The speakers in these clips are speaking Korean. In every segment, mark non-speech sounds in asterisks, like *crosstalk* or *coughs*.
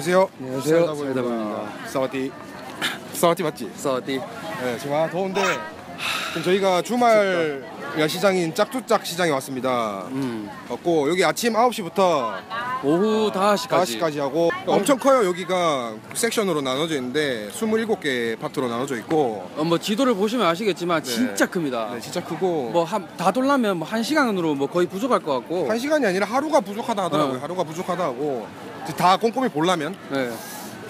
안녕하세요. 안녕하세요. 사이다보입니다. 사와디. 사와디 맞지? 써디 네, 지금 아 더운데 지금 저희가 주말 야시장인 짝두짝 시장에 왔습니다. 음. 왔고 여기 아침 9시부터 오후 5시까지 5시까지 하고 엄청 커요. 여기가 섹션으로 나눠져 있는데 27개 파트로 나눠져 있고 어, 뭐 지도를 보시면 아시겠지만 진짜 큽니다 네, 진짜 크고 뭐다 돌려면 뭐 한 시간으로 뭐 거의 부족할 것 같고 한 시간이 아니라 하루가 부족하다 하더라고요. 어. 하루가 부족하다 하고 다 꼼꼼히 보려면 네.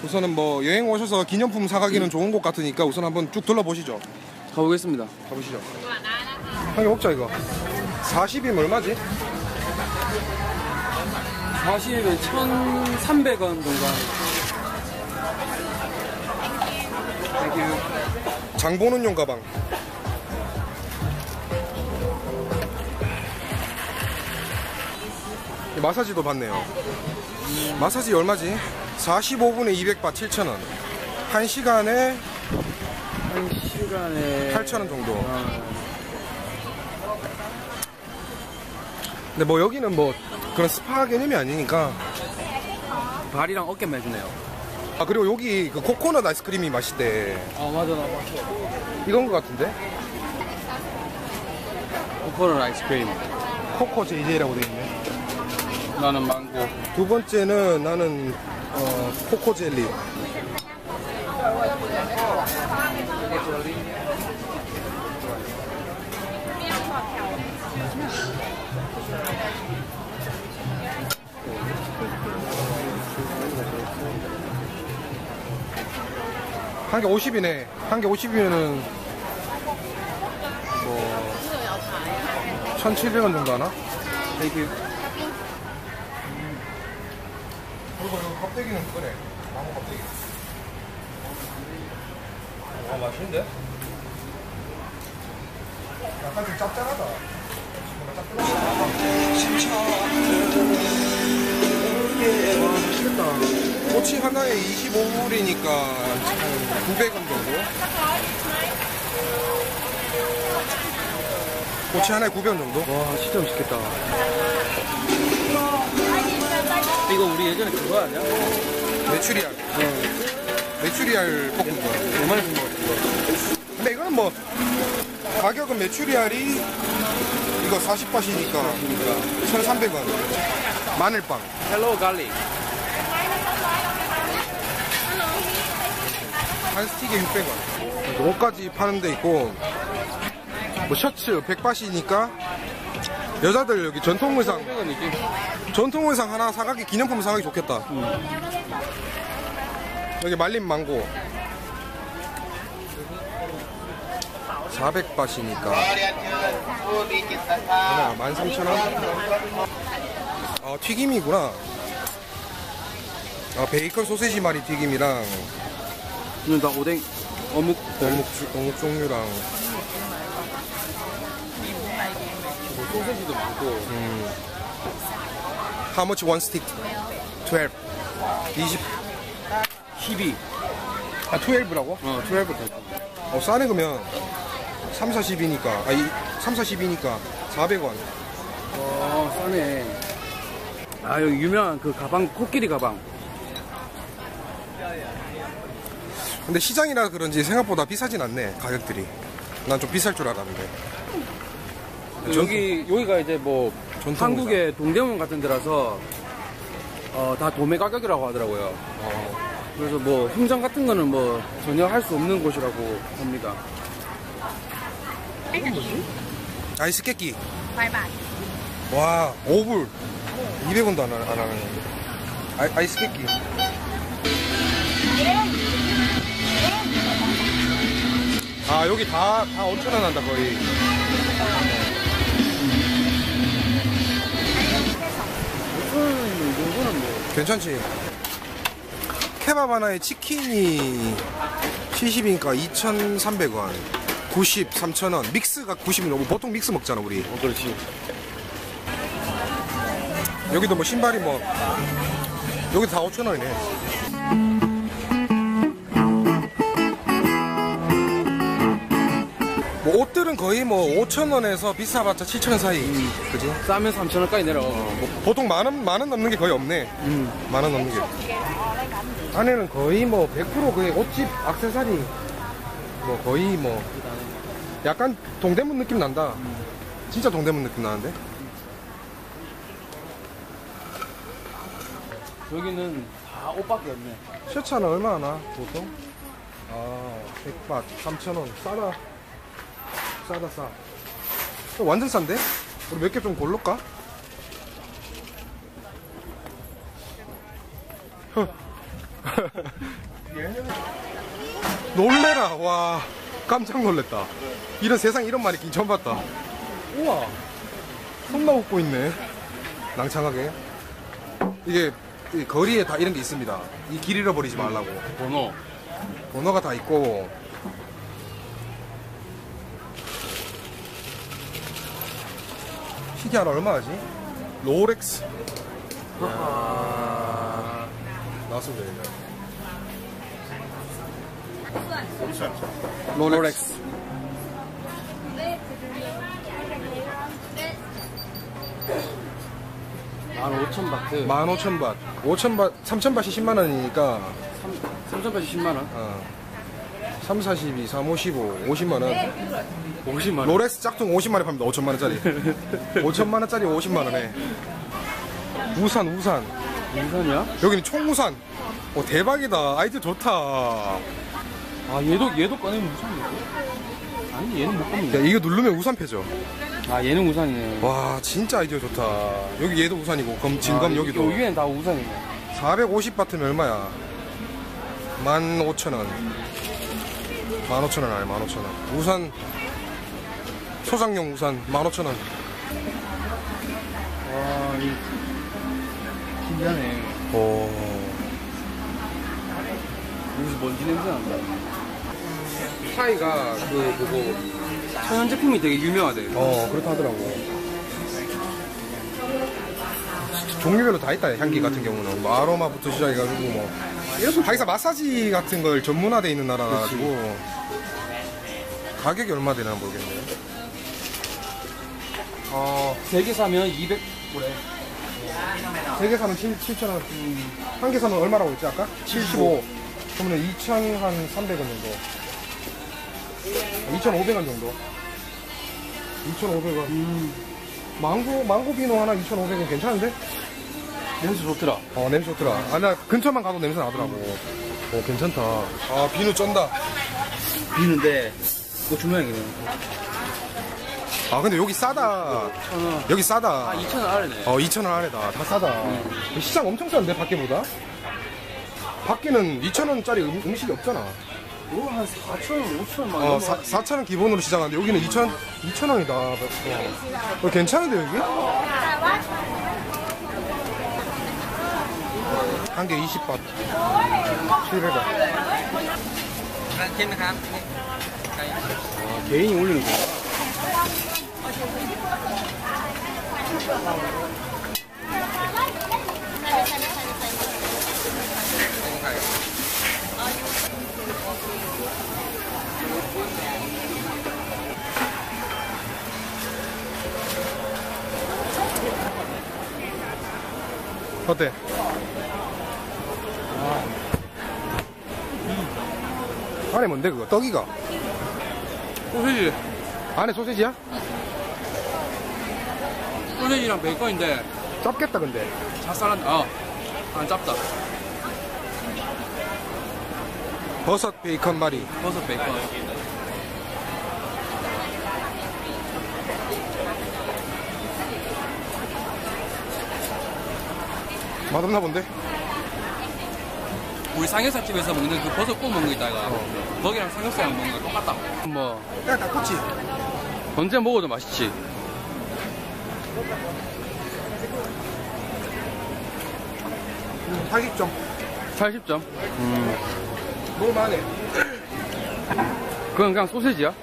우선은 뭐 여행 오셔서 기념품 사가기는 좋은 곳 같으니까 우선 한번 쭉 둘러보시죠. 가보겠습니다 가보시죠. 한 개 먹자 이거. 40이면 얼마지? 40이면 1,300원 정도 장 보는 용 가방. 마사지도 받네요. 마사지 얼마지? 45분에 200바 7,000원. 1시간에 한 시간에 8,000원 정도. 근데 뭐 여기는 뭐 그런 스파 개념이 아니니까. 발이랑 어깨만 해주네요 아 그리고 여기 그 코코넛 아이스크림이 맛있대. 아 맞아 나 맞아 이건 것 같은데? 코코넛 아이스크림 코코 JJ라고 돼 있네. 나는 망고 두 번째는 나는 어, 코코 젤리. 한 개 50이네. 한 개 50이면은 뭐 1,700원 정도 하나? 땡큐 그리고 이거 껍데기는 그거네. 나무 껍데기. 와, 맛있는데? 약간 좀 짭짤하다. 맛있겠다. 꼬치 하나에 25불이니까 900원 정도? 꼬치 하나에 900원 정도? 와 진짜 맛있겠다 이거 우리 예전에 그거 아니야? 메추리알. 어 메추리알 볶은 거. 얼마나 준거 같은 근데 이거는 뭐 가격은 메추리알이 이거 40바시니까 1,300원. 마늘빵. 헬로 갈릭. 한 스틱에 600원. 이거까지 파는 데 있고 뭐 셔츠 100바시니까 여자들 여기 전통 의상. 100원이지 전통 의상 하나 사가기 기념품 사가기 좋겠다. 여기 말린 망고. 400바시니까. 하나 13,000원? 아 튀김이구나. 아 베이컨 소세지 말이 튀김이랑. 오늘 나 오뎅 어묵. 어묵, 주- 어묵 종류랑 뭐 소세지도 많고. How much one stick? 12 20 12 아 12라고? 어 12부터 어 싸네 그러면. 3, 40이니까. 아 이, 3, 40이니까 400원. 어 싸네. 아 여기 유명한 그 가방 코끼리 가방. 근데 시장이라 그런지 생각보다 비싸진 않네 가격들이. 난 좀 비쌀 줄 알았는데 여기 여기가 이제 뭐 전통 한국의 동대문 같은 데라서 어, 다 도매 가격이라고 하더라고요. 그래서 뭐 흥정 같은 거는 뭐 전혀 할 수 없는 곳이라고 합니다. 아이스 깨끼. 와 5불 200원도 안, 하- 안 하는 아, 아이스 깨끼. 아 여기 다, 다 5천원 한다 거의 괜찮지? 케밥 하나에 치킨이 70이니까 2,300원. 90, 3,000원. 믹스가 90이면 보통 믹스 먹잖아 우리. 어, 그렇지. 여기도 뭐 신발이 뭐 여기 다 5,000원이네 뭐 옷들은 거의 뭐 5천 원에서 비싸봤자 7천 원 사이. 그지? 싸면 3,000원까지 내려. 뭐, 보통 만 원, 만 원 넘는 게 거의 없네. 음. 만 원 넘는 게. 안에는 거의 뭐 100% 거의 옷집, 악세사리. 뭐 거의 뭐. 약간 동대문 느낌 난다. 진짜 동대문 느낌 나는데? 여기는 다 옷밖에 없네. 셔츠는 얼마 하나, 보통? 아, 100밭, 3,000원. 싸다. 싸다, 싸. 어, 완전 싼데? 우리 몇 개 좀 고를까? *laughs* 놀래라, 와. 깜짝 놀랬다. 이런 세상 이런 말이 긴 처음 봤다. 우와. 손나 웃고 있네. 낭창하게. 이게 이 거리에 다 이런 게 있습니다. 이 길 잃어버리지 말라고. 번호. 번호가 다 있고. 시계 하나 얼마 하지? 롤렉스. 야 나왔으면 되겠네. 롤렉스. 만 5천 바트. 15,000밭. 5,000밭, 3,000밭이 10만 원이니까, 3천 바트 10만 원. 어. 3, 42, 3, 55, 50만 원. 50만 원. 롤렉스 짝퉁 50만 *laughs* 원에 팝니다. 5천만 원짜리. 5천만 원짜리 50만 원에. 우산, 우산. 인산이야? 여기는 총우산. 오, 대박이다. 아이디어 좋다. 야, 아 얘도 얘도 꺼내면 우산이야? 아니 얘는 못 꺼내. 이거 누르면 우산 펴져. 아 얘는 우산이네. 와, 진짜 아이디어 좋다. 여기 얘도 우산이고, 검, 진검 아, 여기도. 요 위엔 다 우산이네. 450 바트면 얼마야? 15,000원. 15,000원 아니 15,000원. 우산, 소장용 우산 15,000원. 와, 이 신기하네. 오. 여기서 먼지 냄새 난다. 차이가 그, 그거, 천연 제품이 되게 유명하대. 어, 그렇다 하더라고. 종류별로 다 있다, 향기 같은 경우는. 뭐 아로마부터 시작해가지고, 뭐. 하기사 마사지 같은 걸 전문화돼 있는 나라가지고, 가격이 얼마 되나 모르겠네. 어, 세개 사면 200 그래. 세개 사면 7, 7,000원. 한 개 사면 얼마라고 했지, 아까? 75. 그러면 2,300원 정도. 2,500원 정도. 2,500원. 음, 망고, 망고 비누 하나 2,500원 괜찮은데? 냄새 좋더라. 어, 냄새 좋더라. 아, 나 근처만 가도 냄새 나더라고. 어, 괜찮다. 아, 비누 쩐다. 비는데 고추 모양이네. 아, 근데 여기 싸다. 천 원. 여기 싸다. 아, 2천 원 아래네. 어, 2,000원 아래다. 다 싸다. 시장 엄청 싼데, 밖에보다? 밖에는 2,000원짜리 음, 음식이 없잖아. 이거 한 4천 원, 5천 원 막. 어, 이런 사, 거. 4,000원 기본으로 시작하는데, 여기는 2,000, 2,000원이다. 어. 어, 괜찮은데, 여기? 한 개 20밭. 700원. 아, 개인이 올리는 거야. 어때? 안에 뭔데 그거? 떡이가? 소세지, 안에 소세지야? 소세지랑 베이컨인데 짭겠다 근데 찹쌀한, 어, 안 짭다. 버섯 베이컨 말이 버섯 베이컨. 맛없나 본데? 우리 삼겹살집에서 먹는 그 버섯 구워 먹는 거 있다가 거기랑 삼겹살이랑 먹는 거 똑같다. 뭐 야 닭꼬치 언제 먹어도 맛있지. 팔기점 80점. 먹을만하네 그건 그냥 소세지야?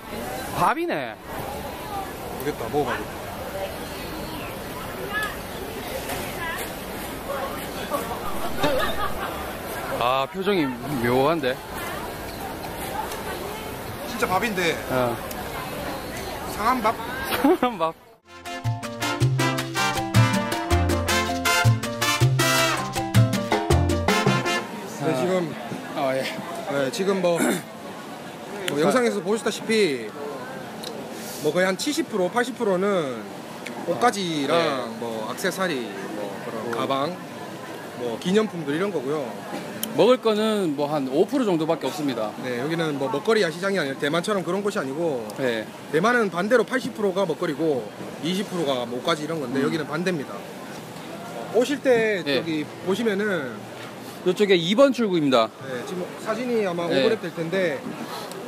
밥이네. 되겠다 먹어봐 아 표정이 묘한데. 진짜 밥인데 어. 상한밥 막 네, 지금 아, 예. 네, 지금 뭐, *coughs* 뭐 영상에서 보셨다시피 뭐 거의 한 70% 80%는 옷가지랑 네. 뭐 액세서리 뭐 그런 가방 뭐 기념품들 이런 거고요. 먹을 거는 뭐 한 5% 정도밖에 없습니다. 네 여기는 뭐 먹거리 야시장이 아니라 대만처럼 그런 곳이 아니고 네. 대만은 반대로 80%가 먹거리고 20%가 뭐 옷가지 이런 건데 음. 여기는 반대입니다. 오실 때 네. 여기 보시면은 이쪽에 2번 출구입니다. 네, 지금 사진이 아마 네. 오버랩 될 텐데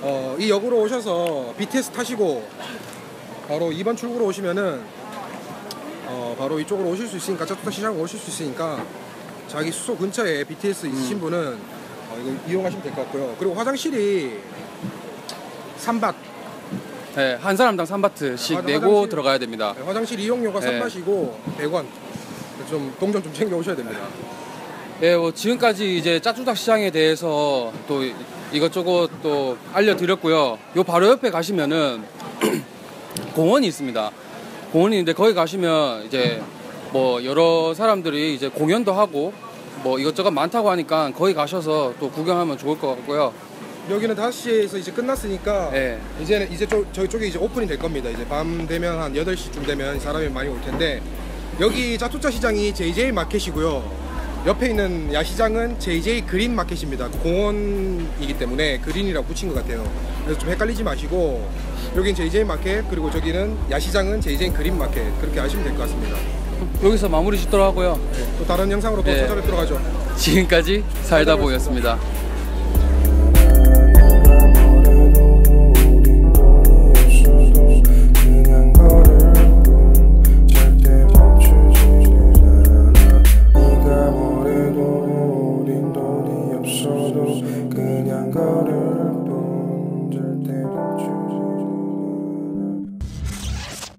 어, 이 역으로 오셔서 BTS 타시고 바로 2번 출구로 오시면은 어, 바로 이쪽으로 오실 수 있으니까 짜투타 시장 오실 수 있으니까 자기 숙소 근처에 BTS 있으신 음. 분은 어, 이거 이용하시면 될 것 같고요. 그리고 화장실이 3밭 네, 한 사람당 3바트씩 화- 내고 화장실- 들어가야 됩니다. 네, 화장실 이용료가 네. 3밭이고 100원 좀 동전 좀 챙겨 오셔야 됩니다. 예, 뭐 지금까지 이제 짜투닥 시장에 대해서 또 이것저것 또 알려드렸고요. 요 바로 옆에 가시면은 *clears throat* 공원이 있습니다. 공원이 있는데 거기 가시면 이제 뭐 여러 사람들이 이제 공연도 하고 뭐 이것저것 많다고 하니까 거기 가셔서 또 구경하면 좋을 것 같고요. 여기는 5시에서 이제 끝났으니까 예. 이제는 이제 저, 저희 쪽에 이제 오픈이 될 겁니다. 이제 밤 되면 한 8시쯤 되면 사람이 많이 올 텐데 여기 짜투짜 시장이 JJ 마켓이고요. 옆에 있는 야시장은 JJ 그린 마켓입니다. 공원이기 때문에 그린이라고 붙인 것 같아요. 그래서 좀 헷갈리지 마시고 여긴 JJ 마켓 그리고 저기는 야시장은 JJ 그린 마켓 그렇게 아시면 될 것 같습니다. 여기서 마무리 짓도록 하고요. 또 다른 영상으로 또 네. 찾아뵙도록 하죠. 지금까지 살다 보였습니다.